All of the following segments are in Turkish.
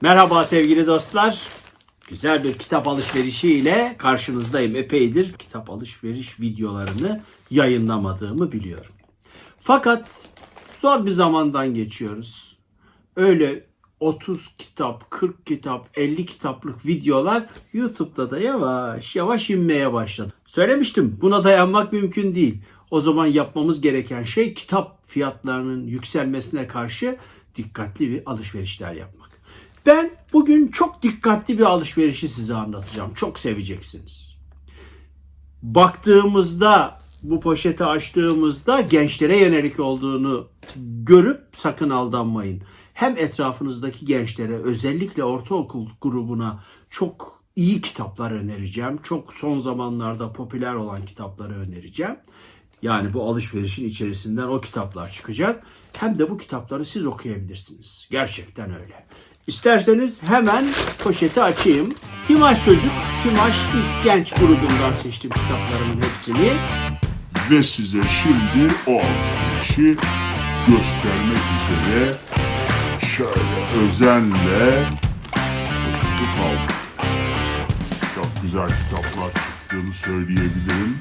Merhaba sevgili dostlar. Güzel bir kitap alışverişi ile karşınızdayım. Epeydir kitap alışveriş videolarını yayınlamadığımı biliyorum. Fakat zor bir zamandan geçiyoruz. Öyle 30 kitap, 40 kitap, 50 kitaplık videolar YouTube'da da yavaş yavaş inmeye başladı. Söylemiştim buna dayanmak mümkün değil. O zaman yapmamız gereken şey kitap fiyatlarının yükselmesine karşı dikkatli bir alışverişler yapmak. Ben bugün çok dikkatli bir alışverişi size anlatacağım. Çok seveceksiniz. Baktığımızda bu poşeti açtığımızda gençlere yönelik olduğunu görüp sakın aldanmayın. Hem etrafınızdaki gençlere özellikle ortaokul grubuna çok iyi kitaplar önereceğim. Çok son zamanlarda popüler olan kitapları önereceğim. Yani bu alışverişin içerisinden o kitaplar çıkacak. Hem de bu kitapları siz okuyabilirsiniz. Gerçekten öyle. İsterseniz hemen poşeti açayım. Timaş Çocuk, Timaş İlk Genç grubundan seçtim kitaplarımın hepsini. Ve size şimdi o alışverişi göstermek üzere şöyle özenle poşeti kaldım. Çok güzel kitaplar çıktığını söyleyebilirim.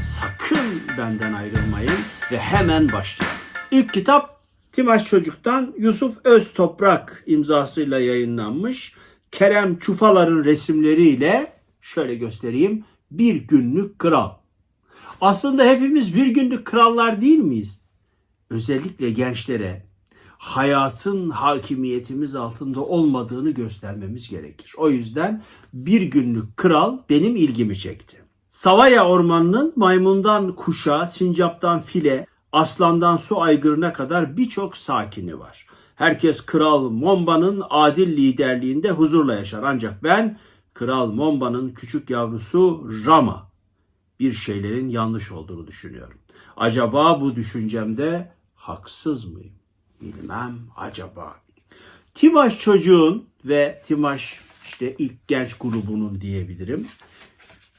Sakın benden ayrılmayın ve hemen başlayalım. İlk kitap Timaş Çocuk'tan Yusuf Öztoprak imzasıyla yayınlanmış. Kerem Çufalar'ın resimleriyle şöyle göstereyim. Bir günlük kral. Aslında hepimiz bir günlük krallar değil miyiz? Özellikle gençlere hayatın hakimiyetimiz altında olmadığını göstermemiz gerekir. O yüzden bir günlük kral benim ilgimi çekti. Savaya ormanının maymundan kuşa, sincaptan file, aslandan su aygırına kadar birçok sakini var. Herkes Kral Momba'nın adil liderliğinde huzurla yaşar. Ancak ben Kral Momba'nın küçük yavrusu Rama bir şeylerin yanlış olduğunu düşünüyorum. Acaba bu düşüncemde haksız mıyım? Bilmem acaba. Timaş çocuğun ve Timaş işte ilk genç grubunun diyebilirim.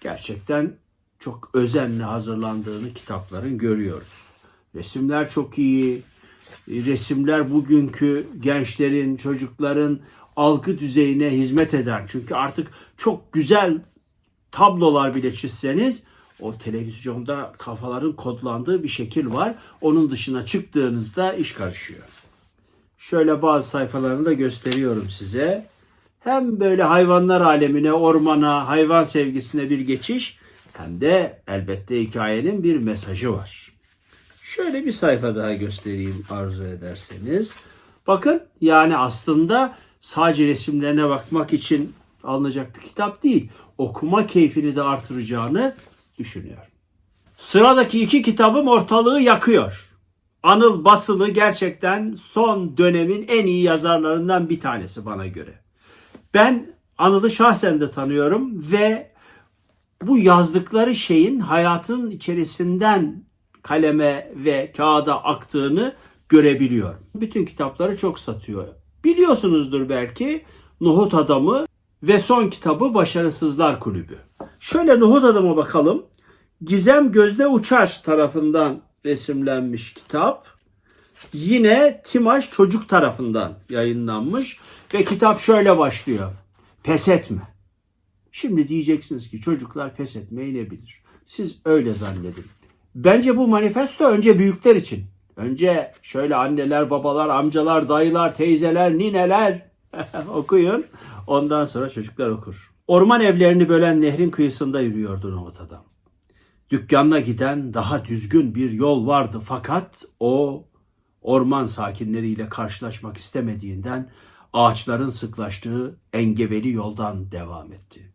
Gerçekten çok özenle hazırlandığını kitapların görüyoruz. Resimler çok iyi. Resimler bugünkü gençlerin, çocukların algı düzeyine hizmet eder. Çünkü artık çok güzel tablolar bile çizseniz o televizyonda kafaların kodlandığı bir şekil var. Onun dışına çıktığınızda iş karışıyor. Şöyle bazı sayfalarını da gösteriyorum size. Hem böyle hayvanlar alemine, ormana, hayvan sevgisine bir geçiş hem de elbette hikayenin bir mesajı var. Şöyle bir sayfa daha göstereyim arzu ederseniz. Bakın yani aslında sadece resimlerine bakmak için alınacak bir kitap değil. Okuma keyfini de artıracağını düşünüyorum. Sıradaki iki kitabım ortalığı yakıyor. Anıl Basılı gerçekten son dönemin en iyi yazarlarından bir tanesi bana göre. Ben Anıl'ı şahsen de tanıyorum ve bu yazdıkları şeyin hayatın içerisinden kaleme ve kağıda aktığını görebiliyorum. Bütün kitapları çok satıyor. Biliyorsunuzdur belki Nohut Adamı ve son kitabı Başarısızlar Kulübü. Şöyle Nohut Adam'a bakalım. Gizem Gözde Uçar tarafından resimlenmiş kitap. Yine Timaş Çocuk tarafından yayınlanmış ve kitap şöyle başlıyor. Pes etme. Şimdi diyeceksiniz ki çocuklar pes etmeyi ne bilir? Siz öyle zannedin. Bence bu manifesto önce büyükler için. Önce şöyle anneler, babalar, amcalar, dayılar, teyzeler, nineler okuyun. Ondan sonra çocuklar okur. Orman evlerini bölen nehrin kıyısında yürüyordu Nohut Adam. Dükkanına giden daha düzgün bir yol vardı fakat o orman sakinleriyle karşılaşmak istemediğinden ağaçların sıklaştığı engebeli yoldan devam etti.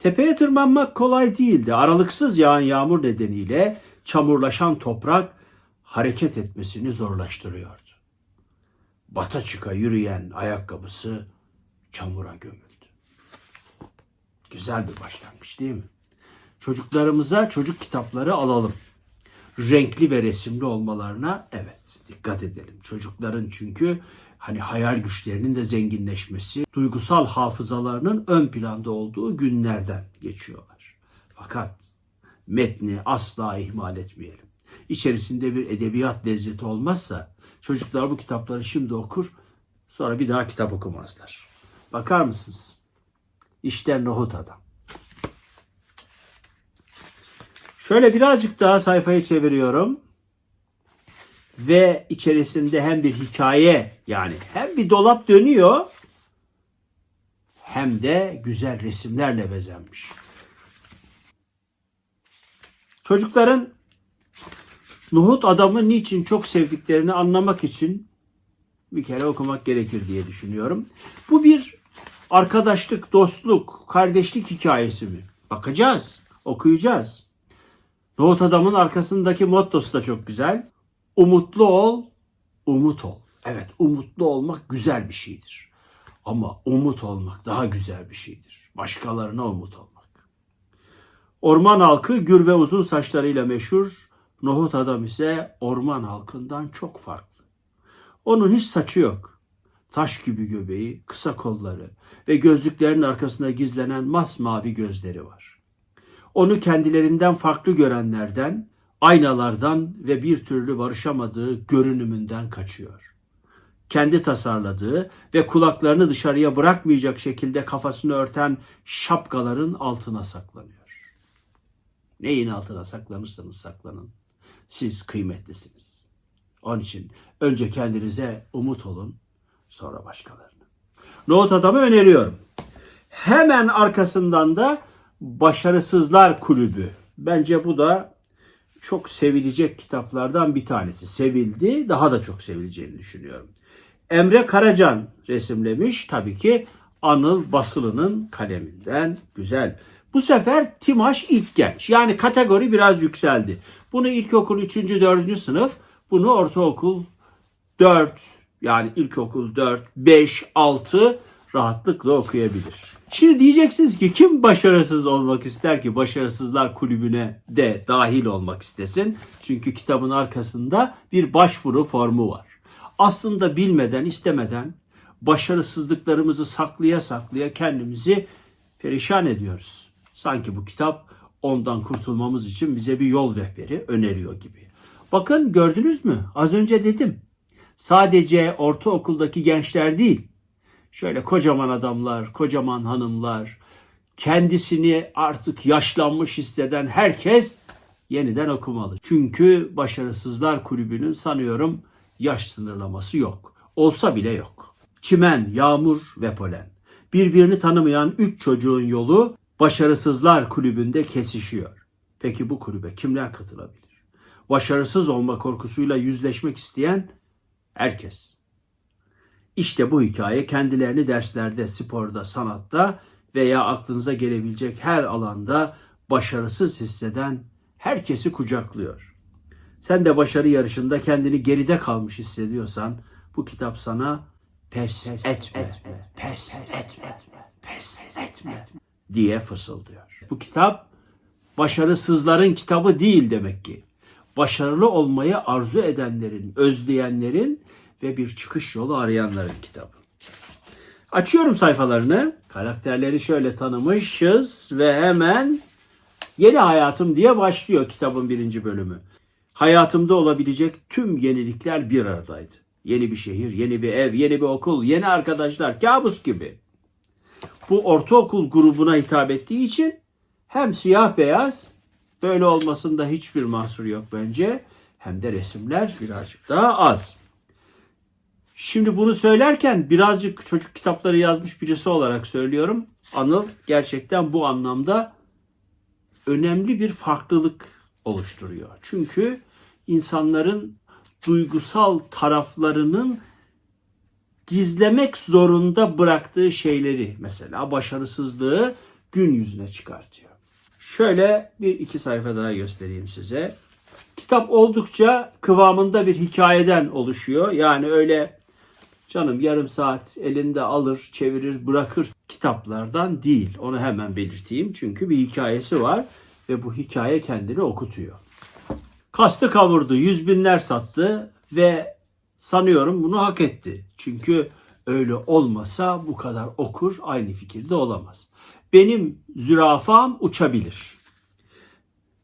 Tepeye tırmanmak kolay değildi. Aralıksız yağan yağmur nedeniyle çamurlaşan toprak hareket etmesini zorlaştırıyordu. Bata çıka yürüyen ayakkabısı çamura gömüldü. Güzel bir başlangıç değil mi? Çocuklarımıza çocuk kitapları alalım. Renkli ve resimli olmalarına evet dikkat edelim. Çocukların çünkü hani hayal güçlerinin de zenginleşmesi, duygusal hafızalarının ön planda olduğu günlerden geçiyorlar. Fakat metni asla ihmal etmeyelim. İçerisinde bir edebiyat lezzeti olmazsa çocuklar bu kitapları şimdi okur Sonra bir daha kitap okumazlar. Bakar mısınız? İşte nohut adam. Şöyle birazcık daha sayfayı çeviriyorum. Ve içerisinde hem bir hikaye yani hem bir dolap dönüyor hem de güzel resimlerle bezenmiş. Çocukların Nuhut adamı niçin çok sevdiklerini anlamak için bir kere okumak gerekir diye düşünüyorum. Bu bir arkadaşlık, dostluk, kardeşlik hikayesi mi? Bakacağız, okuyacağız. Nohut adamın arkasındaki mottosu da çok güzel. Umutlu ol, umut ol. Evet, umutlu olmak güzel bir şeydir. Ama umut olmak daha güzel bir şeydir. Başkalarına umut olmak. Orman halkı gür ve uzun saçlarıyla meşhur, Nohut adam ise orman halkından çok farklı. Onun hiç saçı yok. Taş gibi göbeği, kısa kolları ve gözlüklerin arkasında gizlenen masmavi gözleri var. Onu kendilerinden farklı görenlerden, aynalardan ve bir türlü barışamadığı görünümünden kaçıyor. Kendi tasarladığı ve kulaklarını dışarıya bırakmayacak şekilde kafasını örten şapkaların altına saklanıyor. Neyin altına saklanırsanız saklanın. Siz kıymetlisiniz. Onun için önce kendinize umut olun, sonra başkalarına. Nohut adamı öneriyorum. Hemen arkasından da Başarısızlar Kulübü. Bence bu da çok sevilecek kitaplardan bir tanesi. Sevildi, daha da çok sevileceğini düşünüyorum. Emre Karacan resimlemiş. Tabii ki Anıl Basılı'nın kaleminden güzel. Bu sefer Timaş ilk genç. Yani kategori biraz yükseldi. Bunu ilkokul 3. 4. sınıf, bunu ortaokul 4 yani ilkokul 4, 5, 6 rahatlıkla okuyabilir. Şimdi diyeceksiniz ki kim başarısız olmak ister ki başarısızlar kulübüne de dahil olmak istesin? Çünkü kitabın arkasında bir başvuru formu var. Aslında bilmeden, istemeden başarısızlıklarımızı saklaya saklaya kendimizi perişan ediyoruz. Sanki bu kitap ondan kurtulmamız için bize bir yol rehberi öneriyor gibi. Bakın gördünüz mü? Az önce dedim. Sadece ortaokuldaki gençler değil. Şöyle kocaman adamlar, kocaman hanımlar, kendisini artık yaşlanmış hisseden herkes yeniden okumalı. Çünkü Başarısızlar Kulübü'nün sanıyorum yaş sınırlaması yok. Olsa bile yok. Çimen, yağmur ve polen. Birbirini tanımayan üç çocuğun yolu Başarısızlar Kulübü'nde kesişiyor. Peki bu kulübe kimler katılabilir? Başarısız olma korkusuyla yüzleşmek isteyen herkes. İşte bu hikaye kendilerini derslerde, sporda, sanatta veya aklınıza gelebilecek her alanda başarısız hisseden herkesi kucaklıyor. Sen de başarı yarışında kendini geride kalmış hissediyorsan bu kitap sana pes etme, pes etme, pes etme diye fısıldıyor. Bu kitap başarısızların kitabı değil demek ki. Başarılı olmayı arzu edenlerin, özleyenlerin ve bir çıkış yolu arayanların kitabı. Açıyorum sayfalarını. Karakterleri şöyle tanımışız ve hemen Yeni Hayatım diye başlıyor kitabın birinci bölümü. Hayatımda olabilecek tüm yenilikler bir aradaydı. Yeni bir şehir, yeni bir ev, yeni bir okul, yeni arkadaşlar, kabus gibi. Bu ortaokul grubuna hitap ettiği için hem siyah beyaz böyle olmasında hiçbir mahsur yok bence. Hem de resimler birazcık daha az. Şimdi bunu söylerken birazcık çocuk kitapları yazmış birisi olarak söylüyorum. Anıl gerçekten bu anlamda önemli bir farklılık oluşturuyor. Çünkü insanların duygusal taraflarının gizlemek zorunda bıraktığı şeyleri mesela başarısızlığı gün yüzüne çıkartıyor. Şöyle bir iki sayfa daha göstereyim size. Kitap oldukça kıvamında bir hikayeden oluşuyor. Yani öyle canım yarım saat elinde alır, çevirir, bırakır kitaplardan değil. Onu hemen belirteyim. Çünkü bir hikayesi var ve bu hikaye kendini okutuyor. Kastı kavurdu, yüz binler sattı ve sanıyorum bunu hak etti. Çünkü öyle olmasa bu kadar okur aynı fikirde olamaz. Benim zürafam uçabilir.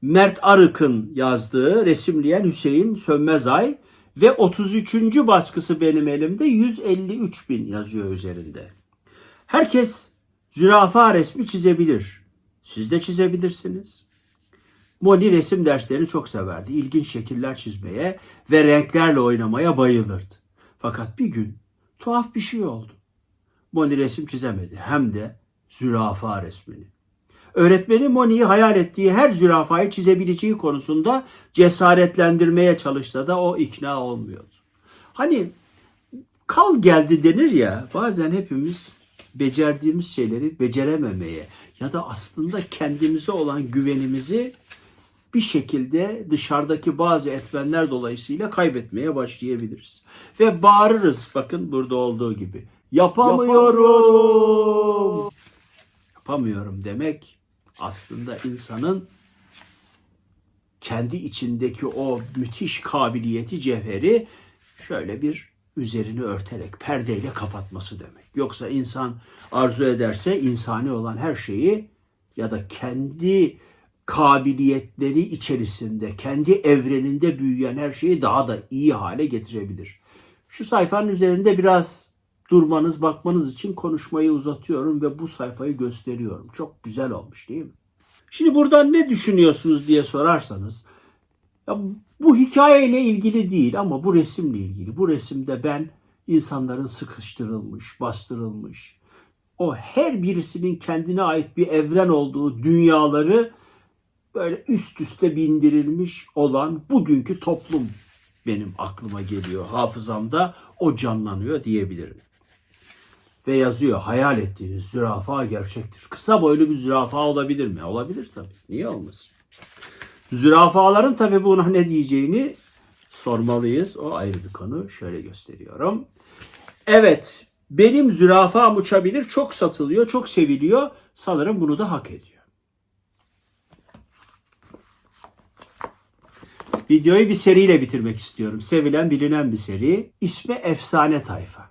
Mert Arık'ın yazdığı resimleyen Hüseyin Sönmezay Ve 33. baskısı benim elimde 153 bin yazıyor üzerinde. Herkes zürafa resmi çizebilir. Siz de çizebilirsiniz. Moni resim derslerini çok severdi. İlginç şekiller çizmeye ve renklerle oynamaya bayılırdı. Fakat bir gün tuhaf bir şey oldu. Moni resim çizemedi. Hem de zürafa resmini. Öğretmeni Moni'yi hayal ettiği her zürafayı çizebileceği konusunda cesaretlendirmeye çalışsa da o ikna olmuyordu. Hani kal geldi denir ya bazen hepimiz becerdiğimiz şeyleri becerememeye ya da aslında kendimize olan güvenimizi bir şekilde dışarıdaki bazı etmenler dolayısıyla kaybetmeye başlayabiliriz. Ve bağırırız bakın burada olduğu gibi. Yapamıyorum. Yapamıyorum demek aslında insanın kendi içindeki o müthiş kabiliyeti cevheri şöyle bir üzerini örterek perdeyle kapatması demek. Yoksa insan arzu ederse insani olan her şeyi ya da kendi kabiliyetleri içerisinde, kendi evreninde büyüyen her şeyi daha da iyi hale getirebilir. Şu sayfanın üzerinde biraz durmanız, bakmanız için konuşmayı uzatıyorum ve bu sayfayı gösteriyorum. Çok güzel olmuş değil mi? Şimdi buradan ne düşünüyorsunuz diye sorarsanız, ya bu hikayeyle ilgili değil ama bu resimle ilgili. Bu resimde ben insanların sıkıştırılmış, bastırılmış, o her birisinin kendine ait bir evren olduğu dünyaları böyle üst üste bindirilmiş olan bugünkü toplum benim aklıma geliyor. Hafızamda o canlanıyor diyebilirim. Ve yazıyor hayal ettiğiniz zürafa gerçektir. Kısa boylu bir zürafa olabilir mi? Olabilir tabii. Niye olmasın? Zürafaların tabii buna ne diyeceğini sormalıyız. O ayrı bir konu. Şöyle gösteriyorum. Evet, benim zürafam uçabilir. Çok satılıyor, çok seviliyor. Sanırım bunu da hak ediyor. Videoyu bir seriyle bitirmek istiyorum. Sevilen, bilinen bir seri. İsmi Efsane Tayfa.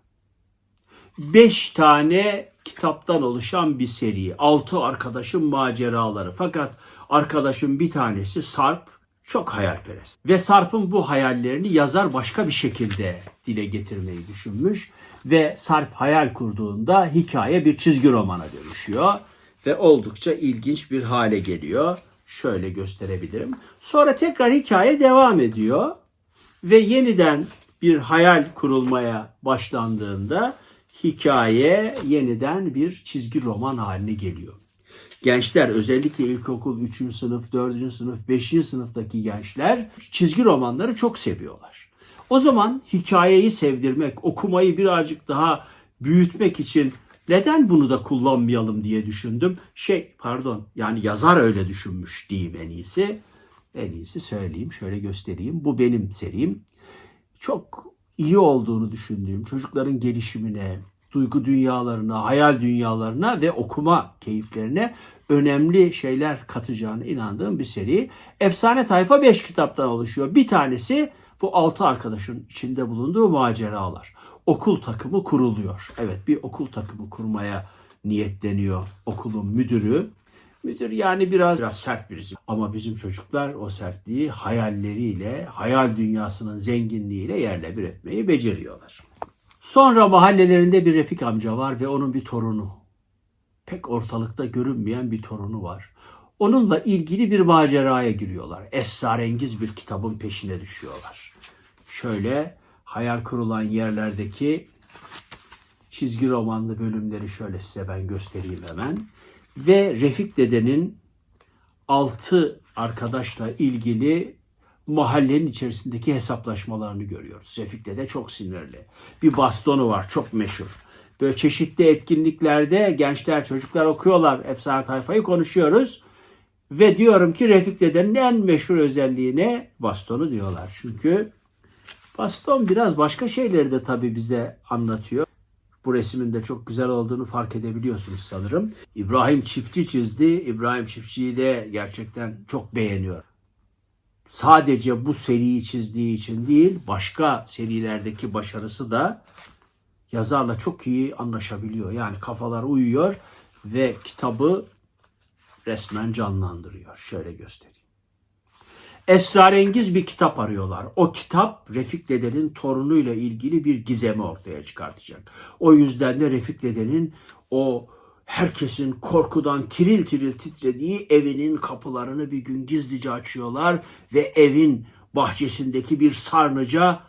Beş tane kitaptan oluşan bir seri. Altı arkadaşın maceraları. Fakat arkadaşın bir tanesi Sarp çok hayalperest. Ve Sarp'ın bu hayallerini yazar başka bir şekilde dile getirmeyi düşünmüş. Ve Sarp hayal kurduğunda hikaye bir çizgi romana dönüşüyor. Ve oldukça ilginç bir hale geliyor. Şöyle gösterebilirim. Sonra tekrar hikaye devam ediyor. Ve yeniden bir hayal kurulmaya başlandığında hikaye yeniden bir çizgi roman haline geliyor. Gençler özellikle ilkokul 3. sınıf, 4. sınıf, 5. sınıftaki gençler çizgi romanları çok seviyorlar. O zaman hikayeyi sevdirmek, okumayı birazcık daha büyütmek için neden bunu da kullanmayalım diye düşündüm. Şey pardon yani yazar öyle düşünmüş diyeyim en iyisi. En iyisi söyleyeyim şöyle göstereyim. Bu benim serim. Çok iyi olduğunu düşündüğüm çocukların gelişimine, duygu dünyalarına, hayal dünyalarına ve okuma keyiflerine önemli şeyler katacağına inandığım bir seri. Efsane Tayfa 5 kitaptan oluşuyor. Bir tanesi bu 6 arkadaşın içinde bulunduğu maceralar. Okul takımı kuruluyor. Evet bir okul takımı kurmaya niyetleniyor okulun müdürü. Müdür yani biraz, biraz sert birisi. Ama bizim çocuklar o sertliği hayalleriyle, hayal dünyasının zenginliğiyle yerle bir etmeyi beceriyorlar. Sonra mahallelerinde bir Refik amca var ve onun bir torunu. Pek ortalıkta görünmeyen bir torunu var. Onunla ilgili bir maceraya giriyorlar. Esrarengiz bir kitabın peşine düşüyorlar. Şöyle hayal kurulan yerlerdeki çizgi romanlı bölümleri şöyle size ben göstereyim hemen. Ve Refik dedenin altı arkadaşla ilgili mahallenin içerisindeki hesaplaşmalarını görüyoruz. Refik dede çok sinirli. Bir bastonu var çok meşhur. Böyle çeşitli etkinliklerde gençler çocuklar okuyorlar efsane tayfayı konuşuyoruz. Ve diyorum ki Refik dedenin en meşhur özelliği ne? Bastonu diyorlar. Çünkü baston biraz başka şeyleri de tabii bize anlatıyor. Bu resmin de çok güzel olduğunu fark edebiliyorsunuz sanırım. İbrahim Çiftçi çizdi. İbrahim Çiftçi'yi de gerçekten çok beğeniyor. Sadece bu seriyi çizdiği için değil, başka serilerdeki başarısı da yazarla çok iyi anlaşabiliyor. Yani kafalar uyuyor ve kitabı resmen canlandırıyor. Şöyle göstereyim. Esrarengiz bir kitap arıyorlar. O kitap Refik Dede'nin torunuyla ilgili bir gizemi ortaya çıkartacak. O yüzden de Refik Dede'nin o herkesin korkudan tiril tiril titrediği evinin kapılarını bir gün gizlice açıyorlar ve evin bahçesindeki bir sarnıca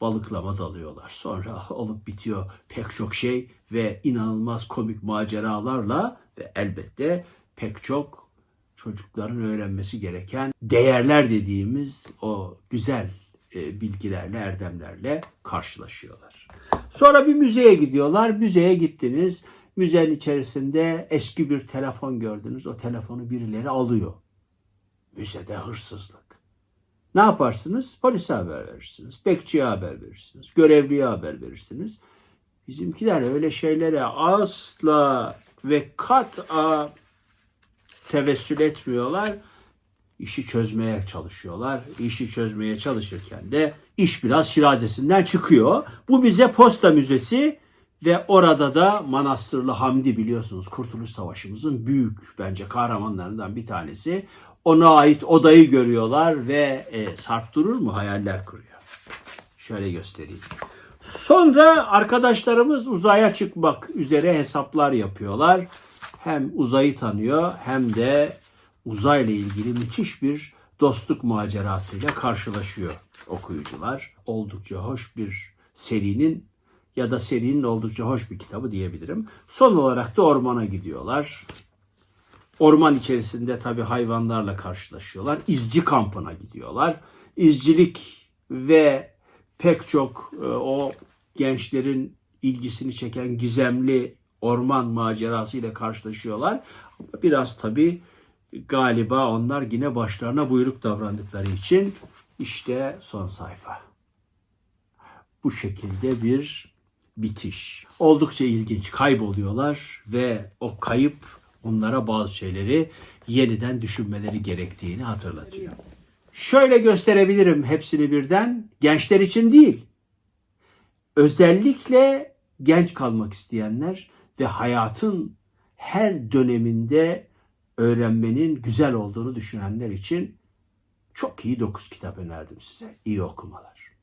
balıklama dalıyorlar. Sonra olup bitiyor pek çok şey ve inanılmaz komik maceralarla ve elbette pek çok çocukların öğrenmesi gereken değerler dediğimiz o güzel e, bilgilerle, erdemlerle karşılaşıyorlar. Sonra bir müzeye gidiyorlar. Müzeye gittiniz. Müzenin içerisinde eski bir telefon gördünüz. O telefonu birileri alıyor. Müzede hırsızlık. Ne yaparsınız? Polise haber verirsiniz. Bekçiye haber verirsiniz. Görevliye haber verirsiniz. Bizimkiler öyle şeylere asla ve kat'a tevessül etmiyorlar. İşi çözmeye çalışıyorlar. İşi çözmeye çalışırken de iş biraz şirazesinden çıkıyor. Bu bize Posta Müzesi ve orada da Manastırlı Hamdi biliyorsunuz Kurtuluş Savaşımızın büyük bence kahramanlarından bir tanesi. Ona ait odayı görüyorlar ve e, sarp durur mu hayaller kuruyor. Şöyle göstereyim. Sonra arkadaşlarımız uzaya çıkmak üzere hesaplar yapıyorlar. Hem uzayı tanıyor hem de uzayla ilgili müthiş bir dostluk macerasıyla karşılaşıyor okuyucular. Oldukça hoş bir serinin ya da serinin oldukça hoş bir kitabı diyebilirim. Son olarak da ormana gidiyorlar. Orman içerisinde tabii hayvanlarla karşılaşıyorlar. İzci kampına gidiyorlar. İzcilik ve pek çok e, o gençlerin ilgisini çeken gizemli orman macerası ile karşılaşıyorlar. Ama biraz tabii galiba onlar yine başlarına buyruk davrandıkları için işte son sayfa. Bu şekilde bir bitiş. Oldukça ilginç. Kayboluyorlar ve o kayıp onlara bazı şeyleri yeniden düşünmeleri gerektiğini hatırlatıyor. Şöyle gösterebilirim hepsini birden. Gençler için değil. Özellikle genç kalmak isteyenler ve hayatın her döneminde öğrenmenin güzel olduğunu düşünenler için çok iyi dokuz kitap önerdim size. İyi okumalar.